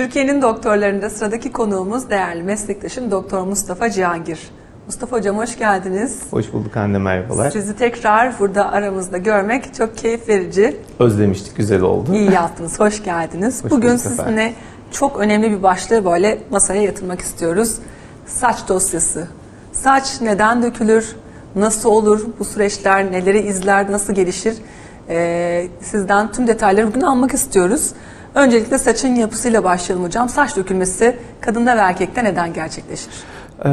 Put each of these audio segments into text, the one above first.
Türkiye'nin doktorlarında sıradaki konuğumuz değerli meslektaşım Doktor Mustafa Cihangir. Mustafa Hocam hoş geldiniz. Hoş bulduk anne merhabalar. Sizi tekrar burada aramızda görmek çok keyif verici. Özlemiştik güzel oldu. İyi yaptınız, hoş geldiniz. Hoş Bugün sizinle çok önemli bir başlığı böyle masaya yatırmak istiyoruz. Saç dosyası. Saç neden dökülür? Nasıl olur? Bu süreçler neleri izler? Nasıl gelişir? Ee, sizden tüm detayları bugün almak istiyoruz. Öncelikle saçın yapısıyla başlayalım hocam. Saç dökülmesi kadında ve erkekte neden gerçekleşir? Ee,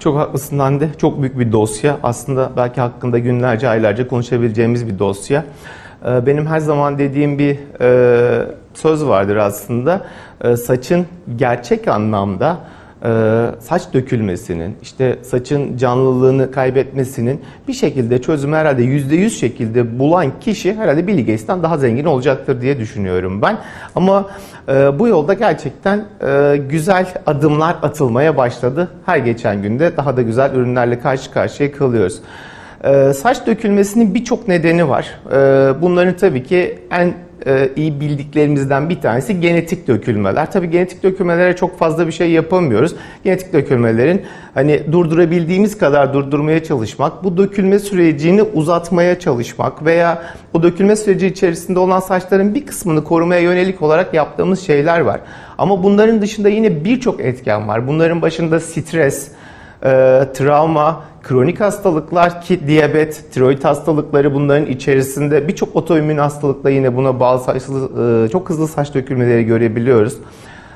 çok haklısın Hande. Çok büyük bir dosya. Aslında belki hakkında günlerce, aylarca konuşabileceğimiz bir dosya. Ee, benim her zaman dediğim bir e, söz vardır aslında. Ee, saçın gerçek anlamda saç dökülmesinin, işte saçın canlılığını kaybetmesinin bir şekilde çözümü herhalde %100 şekilde bulan kişi herhalde Bill Gates'ten daha zengin olacaktır diye düşünüyorum ben. Ama e, bu yolda gerçekten e, güzel adımlar atılmaya başladı. Her geçen günde daha da güzel ürünlerle karşı karşıya kalıyoruz. Saç dökülmesinin birçok nedeni var. Bunların tabii ki en e, iyi bildiklerimizden bir tanesi genetik dökülmeler. Tabii genetik dökülmelere çok fazla bir şey yapamıyoruz. Genetik dökülmelerin hani durdurabildiğimiz kadar durdurmaya çalışmak, bu dökülme sürecini uzatmaya çalışmak veya o dökülme süreci içerisinde olan saçların bir kısmını korumaya yönelik olarak yaptığımız şeyler var. Ama bunların dışında yine birçok etken var. Bunların başında stres, e, travma, kronik hastalıklar ki diyabet, tiroid hastalıkları bunların içerisinde birçok otoimmün hastalıkla yine buna bağlı saçlı, e, çok hızlı saç dökülmeleri görebiliyoruz.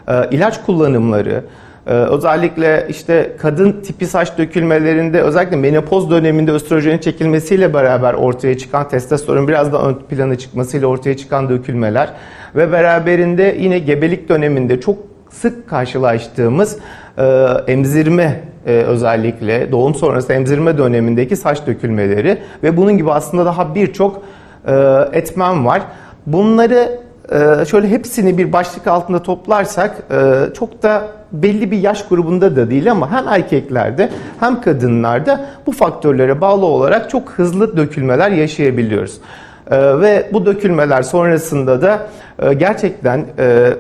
E, ilaç kullanımları, e, özellikle işte kadın tipi saç dökülmelerinde özellikle menopoz döneminde östrojenin çekilmesiyle beraber ortaya çıkan testosteron biraz da ön plana çıkmasıyla ortaya çıkan dökülmeler ve beraberinde yine gebelik döneminde çok sık karşılaştığımız e, emzirme e, özellikle doğum sonrası emzirme dönemindeki saç dökülmeleri ve bunun gibi aslında daha birçok e, etmen var. Bunları e, şöyle hepsini bir başlık altında toplarsak e, çok da belli bir yaş grubunda da değil ama hem erkeklerde hem kadınlarda bu faktörlere bağlı olarak çok hızlı dökülmeler yaşayabiliyoruz. E, ve bu dökülmeler sonrasında da e, gerçekten e,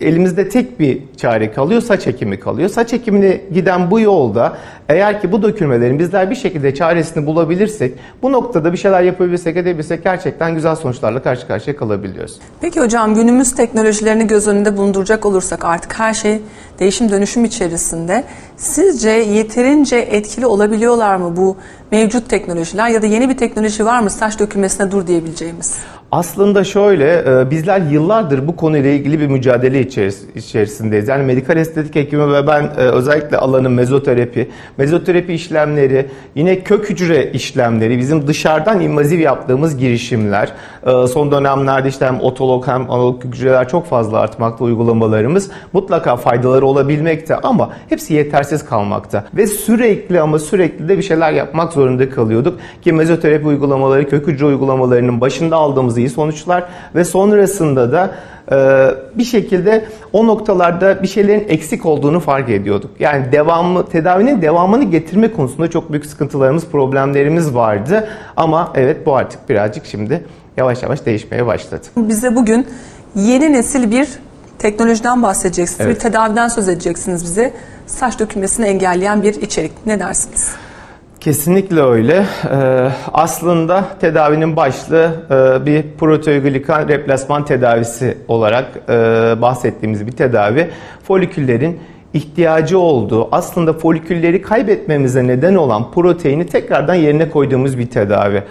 elimizde tek bir çare kalıyor, saç ekimi kalıyor. Saç ekimine giden bu yolda eğer ki bu dökülmelerin bizler bir şekilde çaresini bulabilirsek, bu noktada bir şeyler yapabilirsek, edebilirsek gerçekten güzel sonuçlarla karşı karşıya kalabiliyoruz. Peki hocam günümüz teknolojilerini göz önünde bulunduracak olursak artık her şey değişim dönüşüm içerisinde. Sizce yeterince etkili olabiliyorlar mı bu mevcut teknolojiler ya da yeni bir teknoloji var mı saç dökülmesine dur diyebileceğimiz? Aslında şöyle, e, bizler yıllardır bu konuyla ilgili bir mücadele içeris- içerisindeyiz. Yani medikal estetik hekimi ve ben e, özellikle alanım mezoterapi, mezoterapi işlemleri, yine kök hücre işlemleri, bizim dışarıdan invaziv yaptığımız girişimler. E, Son dönemlerde işte hem otolog hem analog hücreler çok fazla artmakta uygulamalarımız. Mutlaka faydaları olabilmekte ama hepsi yetersiz kalmakta. Ve sürekli ama sürekli de bir şeyler yapmak zorunda kalıyorduk. Ki mezoterapi uygulamaları, kök hücre uygulamalarının başında aldığımız iyi sonuçlar ve sonrasında da bir şekilde o noktalarda bir şeylerin eksik olduğunu fark ediyorduk. Yani devamlı tedavinin devamını getirme konusunda çok büyük sıkıntılarımız, problemlerimiz vardı. Ama evet bu artık birazcık şimdi yavaş yavaş değişmeye başladı. Bize bugün yeni nesil bir teknolojiden bahsedeceksiniz. Evet. Bir tedaviden söz edeceksiniz bize. Saç dökülmesini engelleyen bir içerik. Ne dersiniz? Kesinlikle öyle. Ee, aslında tedavinin başlığı e, bir proteoglikan replasman tedavisi olarak e, bahsettiğimiz bir tedavi. Foliküllerin ihtiyacı olduğu, aslında folikülleri kaybetmemize neden olan proteini tekrardan yerine koyduğumuz bir tedavi.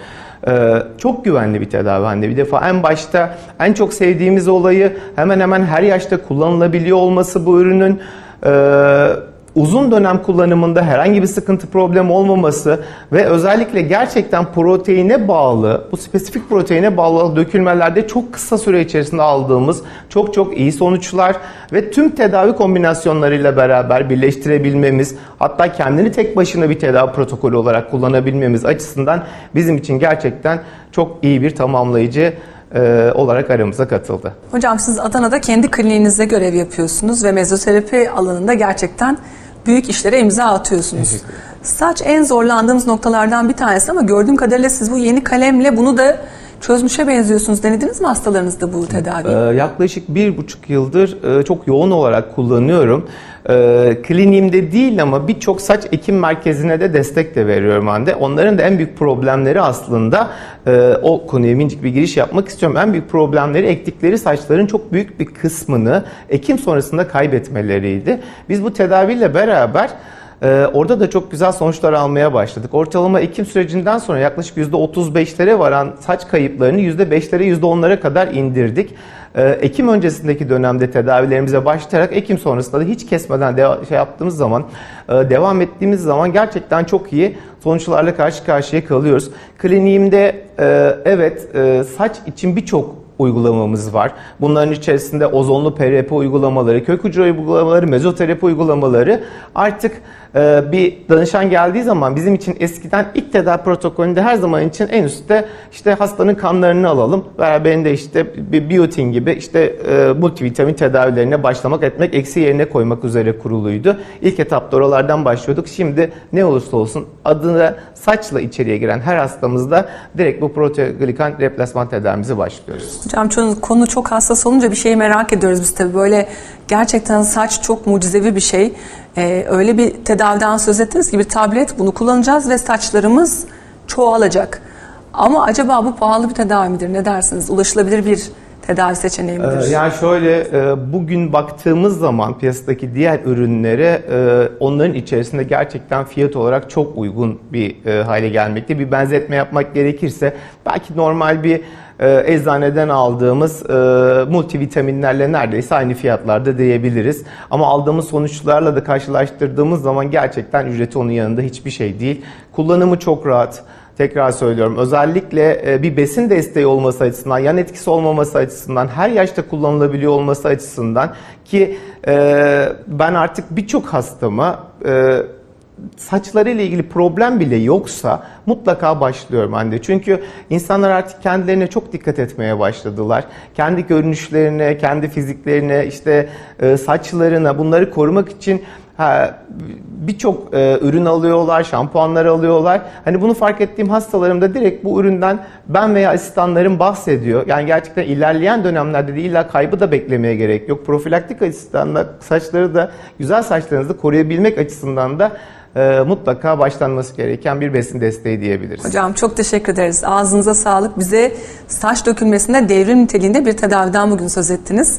Ee, çok güvenli bir tedavi anne. Bir defa en başta en çok sevdiğimiz olayı hemen hemen her yaşta kullanılabiliyor olması bu ürünün. Ee, uzun dönem kullanımında herhangi bir sıkıntı problem olmaması ve özellikle gerçekten proteine bağlı, bu spesifik proteine bağlı dökülmelerde çok kısa süre içerisinde aldığımız çok çok iyi sonuçlar ve tüm tedavi kombinasyonlarıyla beraber birleştirebilmemiz, hatta kendini tek başına bir tedavi protokolü olarak kullanabilmemiz açısından bizim için gerçekten çok iyi bir tamamlayıcı e, olarak aramıza katıldı. Hocam siz Adana'da kendi kliniğinizde görev yapıyorsunuz ve mezoterapi alanında gerçekten büyük işlere imza atıyorsunuz. Saç en zorlandığımız noktalardan bir tanesi ama gördüğüm kadarıyla siz bu yeni kalemle bunu da çözmüşe benziyorsunuz. Denediniz mi hastalarınızda bu tedaviyi? Ee, yaklaşık bir buçuk yıldır e, çok yoğun olarak kullanıyorum. Ee, kliniğimde değil ama birçok saç ekim merkezine de destek de veriyorum Hande. Onların da en büyük problemleri aslında e, o konuya minicik bir giriş yapmak istiyorum. En büyük problemleri ektikleri saçların çok büyük bir kısmını ekim sonrasında kaybetmeleriydi. Biz bu tedaviyle beraber ee, orada da çok güzel sonuçlar almaya başladık. Ortalama ekim sürecinden sonra yaklaşık %35'lere varan saç kayıplarını %5'lere %10'lara kadar indirdik. Ee, ekim öncesindeki dönemde tedavilerimize başlayarak ekim sonrasında da hiç kesmeden şey yaptığımız zaman, e, devam ettiğimiz zaman gerçekten çok iyi sonuçlarla karşı karşıya kalıyoruz. Kliniğimde e, evet e, saç için birçok uygulamamız var. Bunların içerisinde ozonlu PRP uygulamaları, kök hücre uygulamaları, mezoterapi uygulamaları artık bir danışan geldiği zaman bizim için eskiden ilk tedavi protokolünde her zaman için en üstte işte hastanın kanlarını alalım. Beraberinde işte bir biotin gibi işte e, multivitamin tedavilerine başlamak etmek eksi yerine koymak üzere kuruluydu. İlk etapta oralardan başlıyorduk. Şimdi ne olursa olsun adına saçla içeriye giren her hastamızda direkt bu proteoglikan replasman tedavimizi başlıyoruz. Hocam konu çok hassas olunca bir şeyi merak ediyoruz biz tabii. Böyle gerçekten saç çok mucizevi bir şey. Ee, öyle bir tedaviden söz ettiniz ki bir tablet bunu kullanacağız ve saçlarımız çoğalacak. Ama acaba bu pahalı bir tedavi midir? Ne dersiniz? Ulaşılabilir bir tedavi seçeneği midir? Ee, Yani şöyle e, bugün baktığımız zaman piyasadaki diğer ürünlere e, onların içerisinde gerçekten fiyat olarak çok uygun bir e, hale gelmekte. Bir benzetme yapmak gerekirse belki normal bir eczaneden aldığımız e, multivitaminlerle neredeyse aynı fiyatlarda diyebiliriz. Ama aldığımız sonuçlarla da karşılaştırdığımız zaman gerçekten ücreti onun yanında hiçbir şey değil. Kullanımı çok rahat. Tekrar söylüyorum. Özellikle e, bir besin desteği olması açısından, yan etkisi olmaması açısından, her yaşta kullanılabiliyor olması açısından ki e, ben artık birçok hastama e, saçlarıyla ilgili problem bile yoksa mutlaka başlıyorum Hande. Çünkü insanlar artık kendilerine çok dikkat etmeye başladılar. Kendi görünüşlerine, kendi fiziklerine, işte e, saçlarına bunları korumak için birçok e, ürün alıyorlar, şampuanlar alıyorlar. Hani bunu fark ettiğim hastalarımda direkt bu üründen ben veya asistanlarım bahsediyor. Yani gerçekten ilerleyen dönemlerde de illa kaybı da beklemeye gerek yok. Profilaktik da saçları da güzel saçlarınızı koruyabilmek açısından da e, mutlaka başlanması gereken bir besin desteği diyebiliriz. Hocam çok teşekkür ederiz. Ağzınıza sağlık. Bize saç dökülmesinde devrim niteliğinde bir tedaviden bugün söz ettiniz.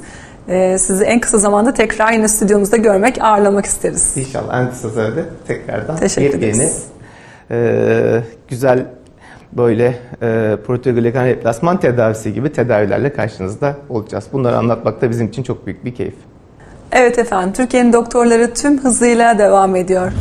Ee, sizi en kısa zamanda tekrar yine stüdyomuzda görmek, ağırlamak isteriz. İnşallah en kısa sürede tekrardan Teşekkür yepyeni, ederiz. e, güzel böyle e, proteoglikan replasman tedavisi gibi tedavilerle karşınızda olacağız. Bunları anlatmak da bizim için çok büyük bir keyif. Evet efendim, Türkiye'nin doktorları tüm hızıyla devam ediyor.